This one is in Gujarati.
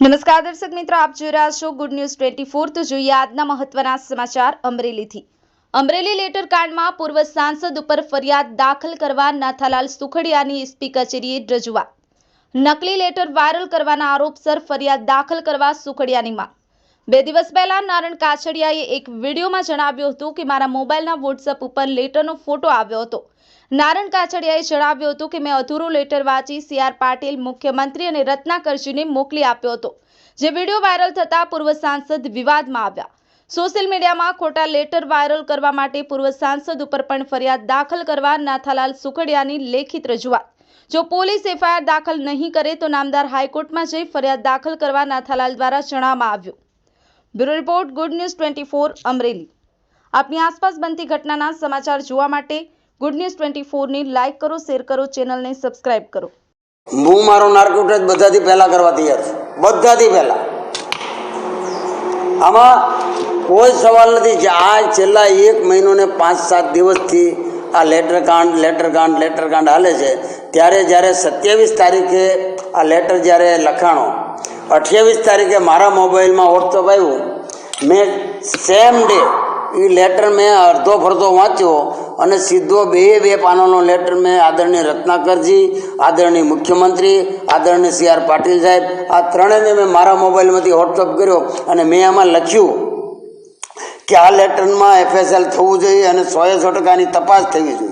નમસ્કાર દર્શક મિત્રો, આપ જોઈ રહ્યા છો ગુડ ન્યૂઝ ટ્વેન્ટી ફોર તો જોઈએ આજના મહત્વના સમાચાર અમરેલીથી. અમરેલી લેટર કાંડમાં પૂર્વ સાંસદ ઉપર ફરિયાદ દાખલ કરવા નાથાલાલ સુખડિયાની એસપી કચેરીએ રજૂઆત. નકલી લેટર વાયરલ કરવાના આરોપસર ફરિયાદ દાખલ કરવા સુખડિયાની માંગ. બે દિવસ પહેલા નારણ કાછડિયાએ એક વિડીયોમાં જણાવ્યું હતું કે મારા મોબાઈલના વોટ્સઅપ ઉપર લેટરનો ફોટો આવ્યો હતો. નારણ કાછડિયાએ જણાવ્યું હતું કે મેં અધૂરું લેટર વાંચી સી આર પાટીલ, મુખ્યમંત્રી અને રત્નાકરજીને મોકલી આપ્યો હતો. જે વીડિયો વાયરલ થતાં પૂર્વ સાંસદ વિવાદમાં આવ્યા. સોશિયલ મીડિયામાં ખોટા લેટર વાયરલ કરવા માટે પૂર્વ સાંસદ ઉપર પણ ફરિયાદ દાખલ કરવા નાથાલાલ સુખડિયાની લેખિત રજૂઆત. જો પોલીસ એફઆઈઆર દાખલ નહીં કરે તો નામદાર હાઈકોર્ટમાં જઈ ફરિયાદ દાખલ કરવા નાથાલાલ દ્વારા જણાવવામાં આવ્યું. Bureau report, Good News twenty four, Amreli. આપની આસપાસ બનતી ઘટનાના સમાચાર જોવા માટે ગુડ ન્યૂઝ ટ્વેન્ટી ફોરની લાઇક કરો, શેર કરો, ચેનલને સબસ્ક્રાઇબ કરો. હું મારો નાર્કોટ જ બધાથી પહેલાં કરવા તૈયાર છું. બધાથી પહેલાં. આમાં કોઈ સવાલ નથી જે આ છેલ્લા એક મહિનો ને પાંચ સાત દિવસથી આ લેટર કાંડ લેટર કાંડ લેટર કાંડ હાલે છે. ત્યારે જ્યારે સત્યાવીસ તારીખે આ લેટર જ્યારે લખાણો અઠ્યાવીસ તારીખે મારા મોબાઈલમાં વોટ્સઅપ આવ્યું. મેં સેમ ડે એ લેટર મેં અડધો ફરધો વાંચ્યો અને સીધો બે બે પાનાનો લેટર મેં આદરણીય રત્નાકરજી, આદરણીય મુખ્યમંત્રી, આદરણીય સી આર પાટીલ સાહેબ, આ ત્રણેયને મેં મારા મોબાઈલમાંથી વોટ્સઅપ કર્યો અને મેં આમાં લખ્યું કે આ લેટરમાં એફએસએલ થવું જોઈએ અને સોએ સો ટકાની તપાસ થવી જોઈએ.